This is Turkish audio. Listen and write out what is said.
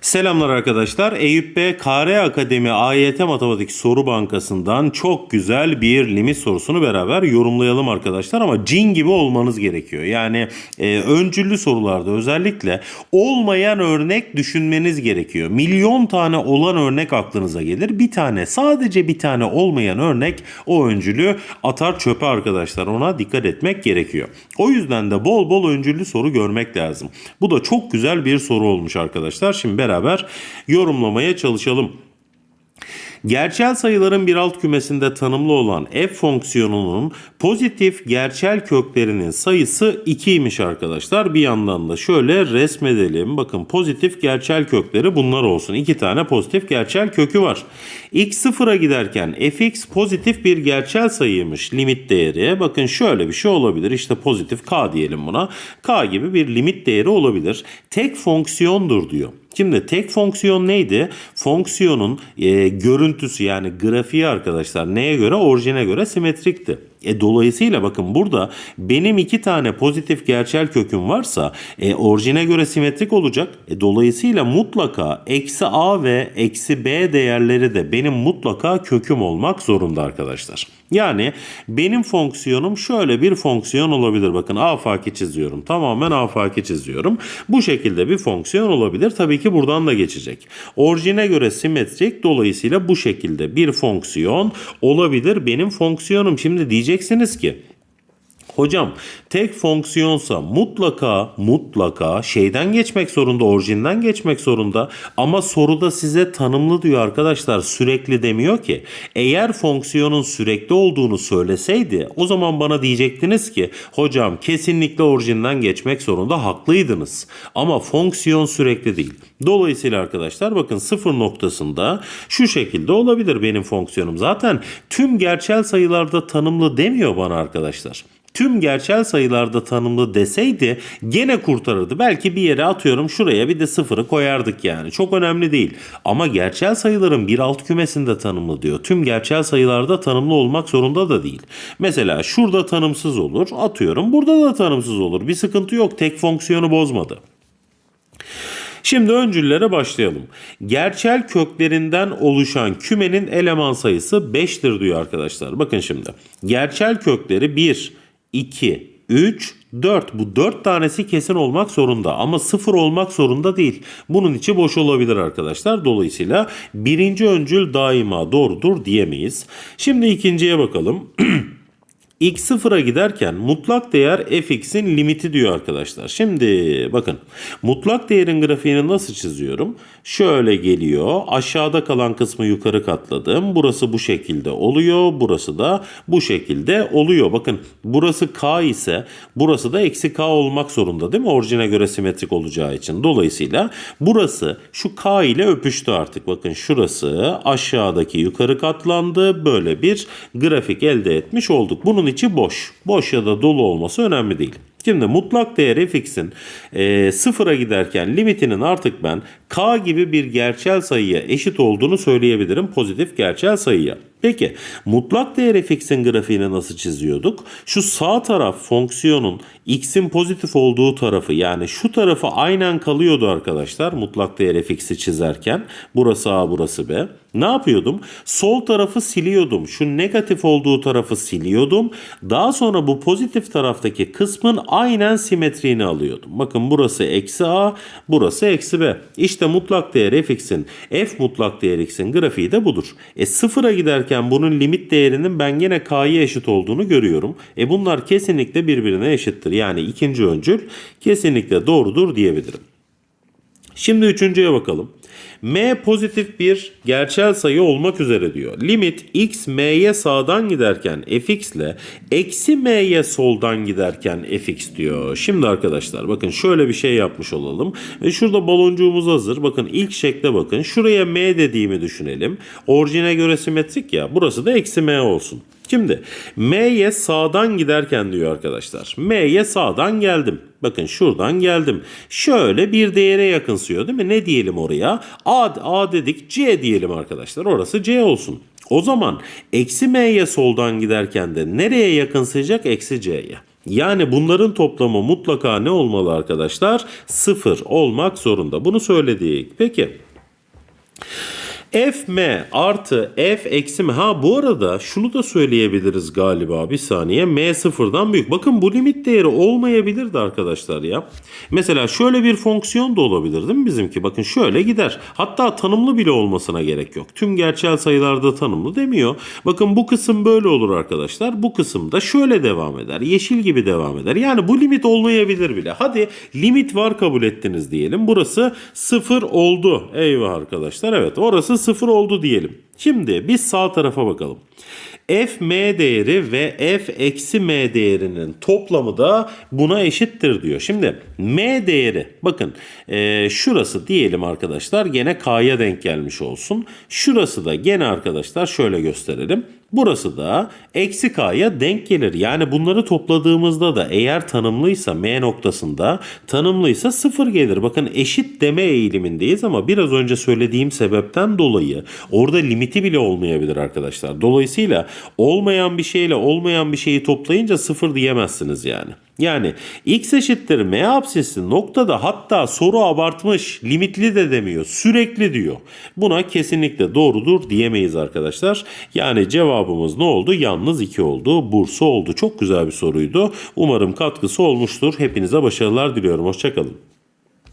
Selamlar arkadaşlar. Eyüp B KR Akademi AYT Matematik Soru Bankası'ndan çok güzel bir limit sorusunu beraber yorumlayalım arkadaşlar ama cin gibi olmanız gerekiyor. Yani e, öncüllü sorularda özellikle olmayan örnek düşünmeniz gerekiyor. Milyon tane olan örnek aklınıza gelir. Bir tane sadece bir tane olmayan örnek o öncülü atar çöpe arkadaşlar. Ona dikkat etmek gerekiyor. O yüzden de bol bol öncüllü soru görmek lazım. Bu da çok güzel bir soru olmuş arkadaşlar. Şimdi beraber yorumlamaya çalışalım. Gerçel sayıların bir alt kümesinde tanımlı olan f fonksiyonunun pozitif gerçel köklerinin sayısı 2'ymiş arkadaşlar. Bir yandan da şöyle resmedelim. Bakın pozitif gerçel kökleri bunlar olsun. İki tane pozitif gerçel kökü var. x sıfıra giderken fx pozitif bir gerçel sayıymış limit değeri. Bakın şöyle bir şey olabilir. İşte pozitif k diyelim buna. k gibi bir limit değeri olabilir. Tek fonksiyondur diyor. Şimdi tek fonksiyon neydi? Fonksiyonun e, görüntüsü yani grafiği arkadaşlar neye göre? Orijine göre simetrikti. E, dolayısıyla bakın burada benim iki tane pozitif gerçel köküm varsa e, orijine göre simetrik olacak. E, dolayısıyla mutlaka eksi a ve eksi b değerleri de benim mutlaka köküm olmak zorunda arkadaşlar. Yani benim fonksiyonum şöyle bir fonksiyon olabilir. Bakın afaki çiziyorum. Tamamen afaki çiziyorum. Bu şekilde bir fonksiyon olabilir. Tabii ki buradan da geçecek. Orijine göre simetrik dolayısıyla bu şekilde bir fonksiyon olabilir. Benim fonksiyonum şimdi diyeceksiniz ki Hocam tek fonksiyonsa mutlaka mutlaka şeyden geçmek zorunda, orijinden geçmek zorunda. Ama soruda size tanımlı diyor arkadaşlar sürekli demiyor ki. Eğer fonksiyonun sürekli olduğunu söyleseydi o zaman bana diyecektiniz ki hocam kesinlikle orijinden geçmek zorunda haklıydınız. Ama fonksiyon sürekli değil. Dolayısıyla arkadaşlar bakın sıfır noktasında şu şekilde olabilir benim fonksiyonum. Zaten tüm gerçel sayılarda tanımlı demiyor bana arkadaşlar tüm gerçel sayılarda tanımlı deseydi gene kurtarırdı. Belki bir yere atıyorum şuraya bir de sıfırı koyardık yani. Çok önemli değil. Ama gerçel sayıların bir alt kümesinde tanımlı diyor. Tüm gerçel sayılarda tanımlı olmak zorunda da değil. Mesela şurada tanımsız olur. Atıyorum burada da tanımsız olur. Bir sıkıntı yok. Tek fonksiyonu bozmadı. Şimdi öncüllere başlayalım. Gerçel köklerinden oluşan kümenin eleman sayısı 5'tir diyor arkadaşlar. Bakın şimdi. Gerçel kökleri 1, 2, 3, 4. Bu 4 tanesi kesin olmak zorunda ama 0 olmak zorunda değil. Bunun içi boş olabilir arkadaşlar. Dolayısıyla birinci öncül daima doğrudur diyemeyiz. Şimdi ikinciye bakalım. x sıfıra giderken mutlak değer fx'in limiti diyor arkadaşlar. Şimdi bakın mutlak değerin grafiğini nasıl çiziyorum? Şöyle geliyor. Aşağıda kalan kısmı yukarı katladım. Burası bu şekilde oluyor. Burası da bu şekilde oluyor. Bakın burası k ise burası da eksi k olmak zorunda değil mi? Orijine göre simetrik olacağı için. Dolayısıyla burası şu k ile öpüştü artık. Bakın şurası aşağıdaki yukarı katlandı. Böyle bir grafik elde etmiş olduk. Bunun içi boş. Boş ya da dolu olması önemli değil. Şimdi mutlak değer fx'in e, sıfıra giderken limitinin artık ben k gibi bir gerçel sayıya eşit olduğunu söyleyebilirim pozitif gerçel sayıya. Peki mutlak değer fx'in grafiğini nasıl çiziyorduk? Şu sağ taraf fonksiyonun x'in pozitif olduğu tarafı yani şu tarafı aynen kalıyordu arkadaşlar mutlak değer fx'i çizerken. Burası a burası b. Ne yapıyordum? Sol tarafı siliyordum. Şu negatif olduğu tarafı siliyordum. Daha sonra bu pozitif taraftaki kısmın aynen simetriğini alıyordum. Bakın burası eksi a, burası eksi b. İşte mutlak değer fx'in, f mutlak değer x'in grafiği de budur. E sıfıra giderken bunun limit değerinin ben yine k'ya eşit olduğunu görüyorum. E bunlar kesinlikle birbirine eşittir. Yani ikinci öncül kesinlikle doğrudur diyebilirim. Şimdi üçüncüye bakalım. M pozitif bir gerçel sayı olmak üzere diyor. Limit x m'ye sağdan giderken fx ile eksi m'ye soldan giderken fx diyor. Şimdi arkadaşlar bakın şöyle bir şey yapmış olalım. Ve şurada baloncuğumuz hazır. Bakın ilk şekle bakın. Şuraya m dediğimi düşünelim. Orijine göre simetrik ya. Burası da eksi m olsun. Şimdi M'ye sağdan giderken diyor arkadaşlar. M'ye sağdan geldim. Bakın şuradan geldim. Şöyle bir değere yakınsıyor değil mi? Ne diyelim oraya? A, A dedik C diyelim arkadaşlar. Orası C olsun. O zaman eksi m'ye soldan giderken de nereye yakınsayacak? Eksi c'ye. Yani bunların toplamı mutlaka ne olmalı arkadaşlar? Sıfır olmak zorunda. Bunu söyledik. Peki. Fm artı f eksi m. Ha bu arada şunu da söyleyebiliriz galiba bir saniye. M sıfırdan büyük. Bakın bu limit değeri olmayabilirdi arkadaşlar ya. Mesela şöyle bir fonksiyon da olabilir değil mi bizimki? Bakın şöyle gider. Hatta tanımlı bile olmasına gerek yok. Tüm gerçel sayılarda tanımlı demiyor. Bakın bu kısım böyle olur arkadaşlar. Bu kısım da şöyle devam eder. Yeşil gibi devam eder. Yani bu limit olmayabilir bile. Hadi limit var kabul ettiniz diyelim. Burası sıfır oldu. Eyvah arkadaşlar. Evet orası sıfır oldu diyelim. Şimdi biz sağ tarafa bakalım. f m değeri ve f eksi m değerinin toplamı da buna eşittir diyor. Şimdi m değeri bakın e, şurası diyelim arkadaşlar gene k'ya denk gelmiş olsun. Şurası da gene arkadaşlar şöyle gösterelim. Burası da eksi k'ya denk gelir. Yani bunları topladığımızda da eğer tanımlıysa m noktasında tanımlıysa sıfır gelir. Bakın eşit deme eğilimindeyiz ama biraz önce söylediğim sebepten dolayı orada limiti bile olmayabilir arkadaşlar. Dolayısıyla olmayan bir şeyle olmayan bir şeyi toplayınca sıfır diyemezsiniz yani. Yani x eşittir m apsisi noktada hatta soru abartmış limitli de demiyor sürekli diyor. Buna kesinlikle doğrudur diyemeyiz arkadaşlar. Yani cevabımız ne oldu? Yalnız 2 oldu. Bursu oldu. Çok güzel bir soruydu. Umarım katkısı olmuştur. Hepinize başarılar diliyorum. Hoşçakalın.